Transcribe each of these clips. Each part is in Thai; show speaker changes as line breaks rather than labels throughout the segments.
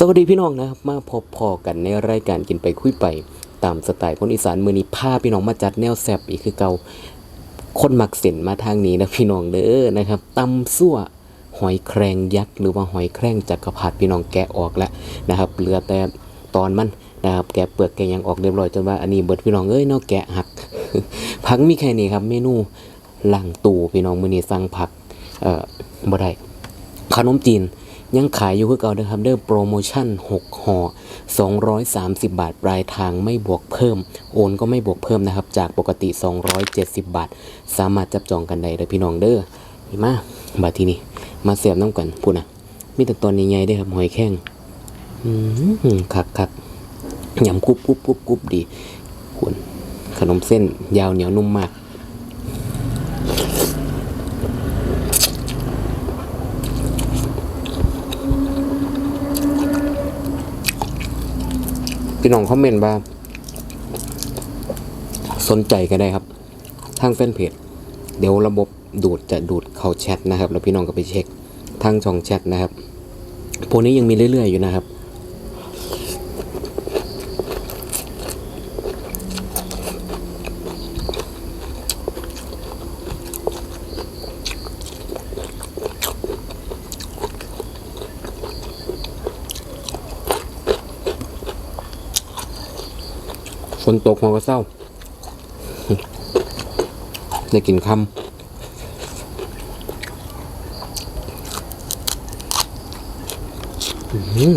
สวัสดีพี่น้องนะครับมาพบพอกันในรายการกินไปคุยไป ตามสไตล์คนอีสานมือนี้พาพี่น้องมาจัดแนวแซบอีกคือเกาคนมักเส้นมาทางนี้นะพี่น้องเด้อนะครับตำซั่วหอยแครงยักษ์หรือว่าหอยแครงจักรพรรดิพี่น้องแกะออกแล้วนะครับเหลือแต่ตอนมันนะครับแกะเปลือกแกะยังออกเรียบร้อยจนว่าอันนี้เบิดพี่น้องเอ้ยเนอกแกะหักพักมีแค่นี้ครับเมนูล่างตู่พี่น้องมือนี้สั่งผักเอ่อบ่ได้ขนมจีน ยังขายอยู่คือเก่าเด้อครับเด้อโปรโมชั่น 6ห่อ230 บาทปลายทางไม่บวกเพิ่ม โอนก็ไม่บวกเพิ่มนะครับ จากปกติ 270 บาท สามารถจับจองกันได้เด้อพี่น้องเด้อนี่มาบาดทีนี้มาเสียบน้ำกันพูดนะมีแต่ตอนใหญ่ๆเด้ครับหอยแข้งอืมคักคักยำกรุบกรุบกรุบกรุบดีคุณขนมเส้นยาวเหนียวนุ่มมาก พี่น้องคอมเมนต์ว่าสนใจก็ได้ครับ ทางแฟนเพจเดี๋ยวระบบดูดจะดูดเข้าแชทนะครับ แล้วพี่น้องก็ไปเช็คทางช่องแชทนะครับ พวกนี้ยังมีเรื่อยๆอยู่นะครับ นตกหัวก็เศร้าได้กินคำอืม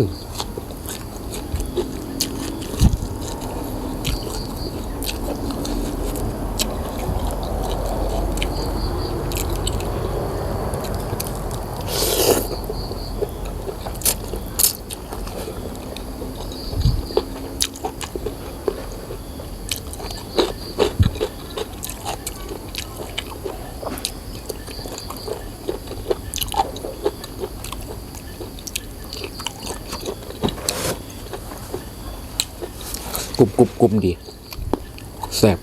กรุบกรุบดีแซ่บ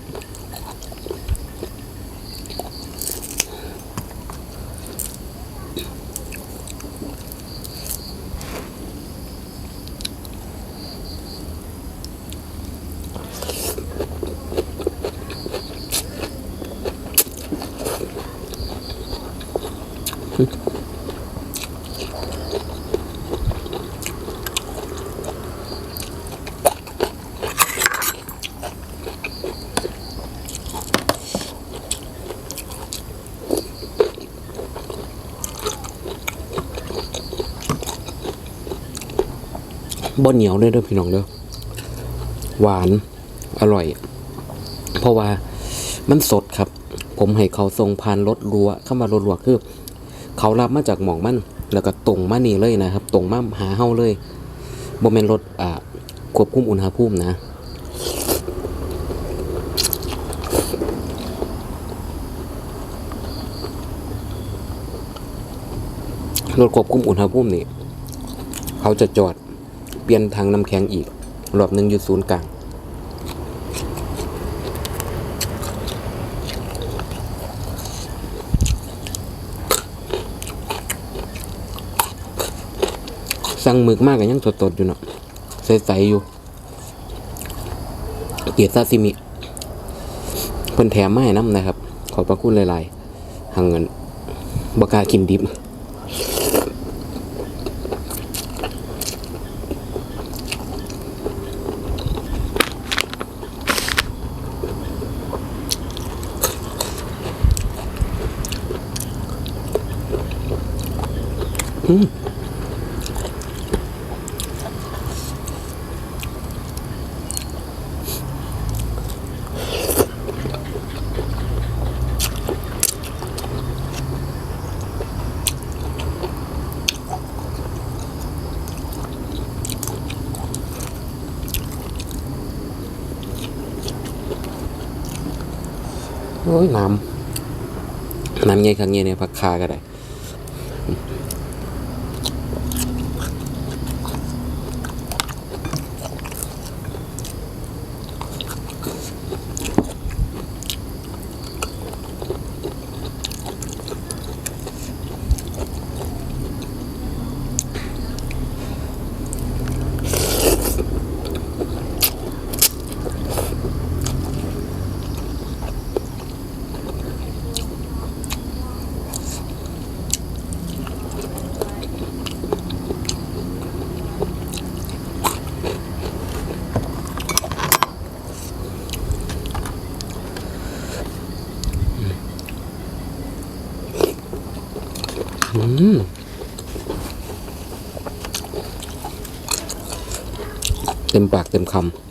บ่เหนียวเลยด้อพี่น้องเด้อหวานอร่อย เพราะว่ามันสดครับ ผมให้เขาทรงพานรถรัวเข้ามารถรัวคือ เขารับมาจากหมองมัน แล้วก็ตรงมานี่เลยนะครับตรงมาหาเฮาเลยบ่แม่นรถอ่าควบคุมอุณหภูมินะรถควบคุมอุณหภูมินี่ เขาจะจอด ปลี่ยนทางน้ำแข็งอีก รอบหนึ่งอยู่ศูนย์กลางสั่งหมึกมากกันยังสดๆอยู่เนาะใสๆอยู่เกียรซาซิมิเพิ่นแถมมาให้น้ำนะครับ ขอบพระคุณหลายๆหังเงินบกากินดิบ โอ้ยน้ำน้ำไงครั้งไงเนี่ยผักคาก็ได้ อ เต็มปากเต็มคำ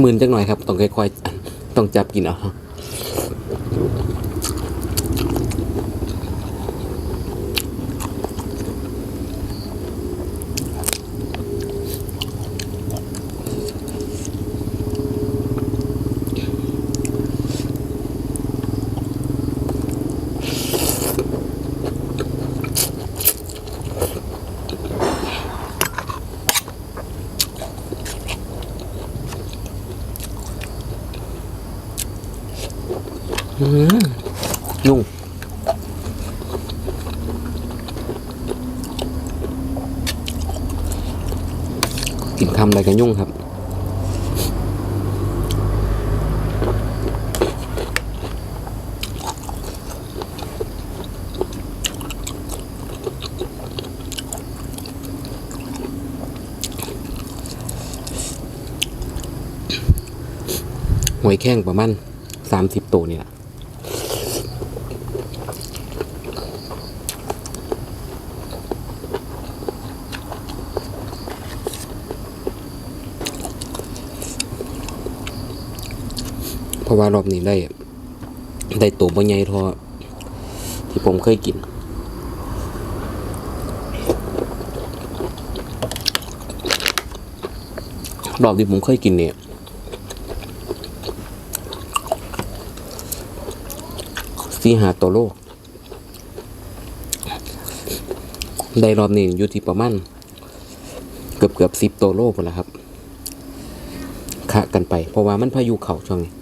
หมื่นจังหน่อยครับ ต้องค่อยๆต้องจับกินเอา ยุ่ง กินคำอะไรกันยุ่งครับ หวยแข้งประมาณสามสิบตัวนี่แหละ เพราะว่ารอบนี้ได้ได้ตัวบ่ใหญ่ทอที่ผมเคยกิน รอบที่ผมเคยกินเนี่ยสี่หาตัวโลก ได้รอบนี้อยู่ที่ประมาณเกือบเกือบสิบตัวโลหมดแล้วครับขะกันไป เพราะว่ามันพายุเข่าช่วงนี้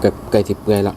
เกือบเก่ทิเปื่อยแล้ว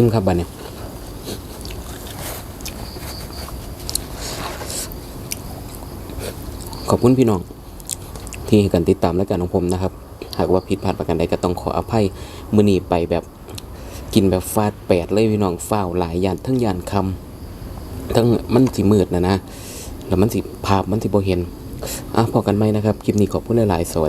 อิ่มครับบัดนี้ขอบคุณพี่น้องที่ให้กันติดตามและการของผมนะครับ หากว่าผิดพลาดประการใดก็ต้องขออภัยมือนีไปแบบกินแบบฟาดแปดเลยพี่น้องฝ้าหลายยานทั้งยานคำทั้งมันสิมืดนะนะ แล้วมันสิภาพมันสิบ่เห็นอะพอกันไหมนะครับ คลิปนี้ขอบคุณหลาย ๆ สวัสดี